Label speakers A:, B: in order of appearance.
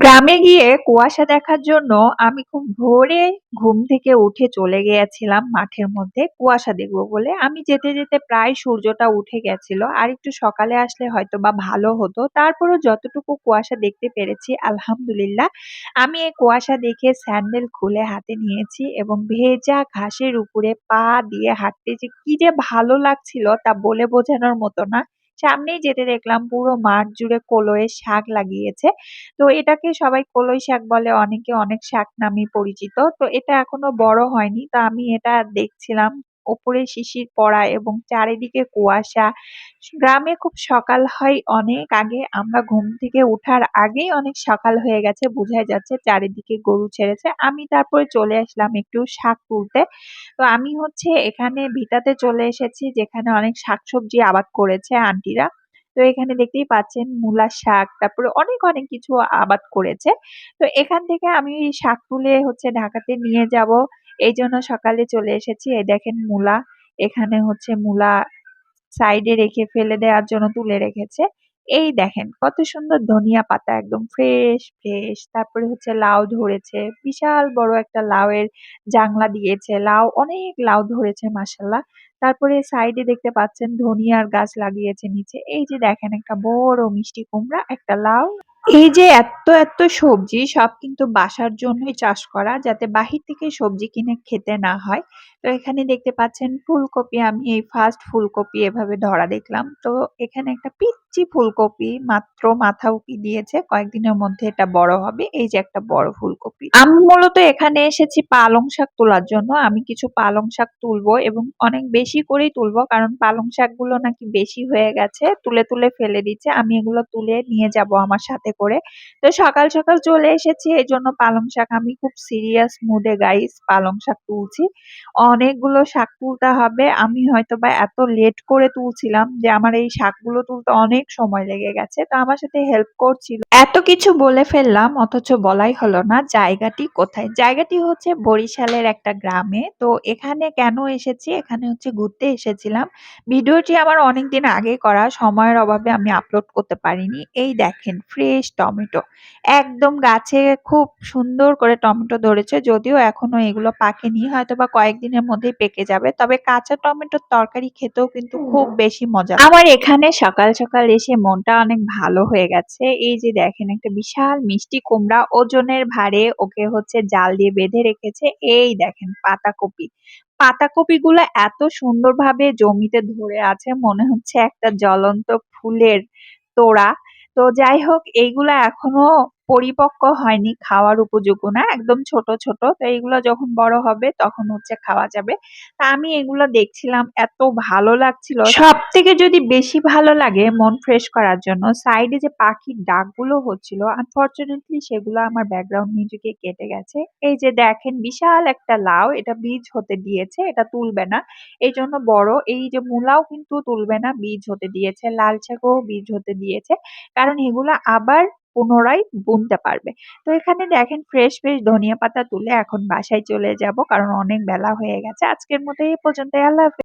A: গ্রামে গিয়ে কুয়াশা দেখার জন্য আমি খুব ভোরে ঘুম থেকে উঠে চলে গিয়েছিলাম মাঠের মধ্যে কুয়াশা দেখব বলে। আমি যেতে, যেতে প্রায় সূর্যটা উঠে গেছিল। আর একটু সকালে আসলে হয়তো বা ভালো হতো। তারপরেও যতটুকু কুয়াশা দেখতে পেরেছি আলহামদুলিল্লাহ। আমি এই কুয়াশা দেখে স্যান্ডেল খুলে হাতে নিয়েছি এবং ভেজা ঘাসের উপরে পা দিয়ে হাঁটতে যে কি যে ভালো লাগছিল তা বলে বোঝানোর মতো না। সামনেই যেতে দেখলাম পুরো মাঠ জুড়ে কলয়ে শাক লাগিয়েছে। তো এটাকে সবাই কলই শাক বলে, অনেকে অনেক শাক নামে পরিচিত। তো এটা এখনও বড় হয়নি। তা আমি এটা দেখছিলাম। ওপরে শিশির পড়া এবং চারিদিকে কুয়াশা। গ্রামে খুব সকাল হয় অনেক আগে। আমরা ঘুম থেকে উঠার আগেই অনেক সকাল হয়ে গেছে বোঝাই যাচ্ছে। চারিদিকে গরু ছেড়েছে। আমি তারপরে চলে আসলাম একটু শাক তুলতে। তো আমি হচ্ছে এখানে ভিটাতে চলে এসেছি যেখানে অনেক শাকসবজি আবাদ করেছে আন্টিরা। তো এখানে দেখতেই পাচ্ছেন মূলা শাক, তারপরে অনেক, অনেক কিছু আবাদ করেছে। তো এখান থেকে আমি শাক তুলে হচ্ছে ঢাকাতে নিয়ে যাব। এইজন্য সকালে চলে এসেছি। এই দেখেন মূলা। এখানে হচ্ছে মূলা সাইডে রেখে ফেলে দেওয়ার জন্য তুলে রেখেছে। এই দেখেন কত সুন্দর ধনিয়া পাতা একদম ফ্রেশ, ফ্রেশ। তারপরে হচ্ছে লাউ ধরেছে। বিশাল বড় একটা লাউয়ের জাংলা দিয়েছে। লাউ অনেক লাউ ধরেছে মাশাআল্লাহ। তারপরে সাইডে দেখতে পাচ্ছেন ধনিয়ার গাছ লাগিয়েছে নিচে। এই যে দেখেন একটা বড় মিষ্টি কুমড়া, একটা লাউ। এই যে এত এত সবজি সব কিন্তু বাসার জন্যই চাষ করা যাতে বাহির থেকে সবজি কিনে খেতে না হয়। তো এখানে দেখতে পাচ্ছেন ফুলকপি আমি এই ফার্স্ট ফুলকপি এভাবে ধরা দেখলাম। তো এখানে একটা পিচ্চি ফুলকপি মাত্র মাথা উঁকি দিয়েছে। কয়েকদিনের মধ্যে এটা বড় হবে। এই যে একটা বড় ফুলকপি। আমি মূলত এখানে এসেছি পালং শাক তোলার জন্য। আমি কিছু পালং শাক তুলবো এবং অনেক বেশি করেই তুলবো কারণ পালং শাকগুলো নাকি বেশি হয়ে গেছে। তুলে, তুলে ফেলে দিচ্ছে। আমি এগুলো তুলে নিয়ে যাব আমার সাথে করে। তো সকাল, সকাল চলে এসেছি এই জন্য পালং শাক আমি খুব সিরিয়াস মুড গাইস পালং শাক তুলছি। অনেকগুলো শাক তুলতে হবে। আমি হয়তো বা এত লেট করে তুলছিলাম যে আমার এই শাকগুলো তুলতে অনেক সময় লেগে গেছে। তো আমার সাথে হেল্প করছিল। এত কিছু বলে ফেললাম অথচ বলাই হলো না জায়গাটি কোথায়? জায়গাটি হচ্ছে বরিশালের একটা গ্রামে। তো এখানে কেন এসেছি? এখানে হচ্ছে ঘুরতে এসেছিলাম। ভিডিওটি আমার অনেকদিন আগে করা। সময়ের অভাবে আমি আপলোড করতে পারিনি। এই দেখেন ফ্রেশ টমেটো। একদম গাছে খুব সুন্দর করে টমেটো ধরেছে। যদিও এখনও এগুলো পাকেনি। হয়তোবা কয়েকদিনের মধ্যেই পেকে যাবে। তবে কাঁচা টমেটোর তরকারি খেতেও কিন্তু খুব বেশি মজা। আমার এখানে সকাল, সকাল এসে মনটা অনেক ভালো হয়ে গেছে। এই যে দেখেন একটা বিশাল মিষ্টি কুমড়া ওজনের ভারে ওকে হচ্ছে জাল দিয়ে বেঁধে রেখেছে। এই দেখেন পাতাকপি। পাতাকপিগুলো এত সুন্দরভাবে জমিতে ধরে আছে মনে হচ্ছে একটা জ্বলন্ত ফুলের তোড়া। তো যাই হোক এইগুলা এখনও পরিপক্ক হয়নি খাওয়ার উপযোগ্য না। একদম ছোট, ছোট। তো এইগুলো যখন বড় হবে তখন হচ্ছে খাওয়া যাবে। তা আমি এগুলো দেখছিলাম এত ভালো লাগছিল। সব থেকে যদি বেশি ভালো লাগে মন ফ্রেশ করার জন্য সাইডে যে পাখির ডাকগুলো হচ্ছিল আনফরচুনেটলি সেগুলো আমার ব্যাকগ্রাউন্ড মিউজিকে কেটে গেছে। এই যে দেখেন বিশাল একটা লাউ এটা বীজ হতে দিয়েছে। এটা তুলবে না। এই জন্য বড়। এই যে মূলাও কিন্তু তুলবে না বীজ হতে দিয়েছে। লাল শাকও বীজ হতে দিয়েছে। কারণ এগুলো আবার পুনরায় বুনতে পারবে। তো এখানে দেখেন ফ্রেশ, ফ্রেশ ধনিয়া পাতা তুলে এখন বাসায় চলে যাব কারণ অনেক বেলা হয়ে গেছে। আজকের মতো এই পর্যন্তই। আল্লাহ।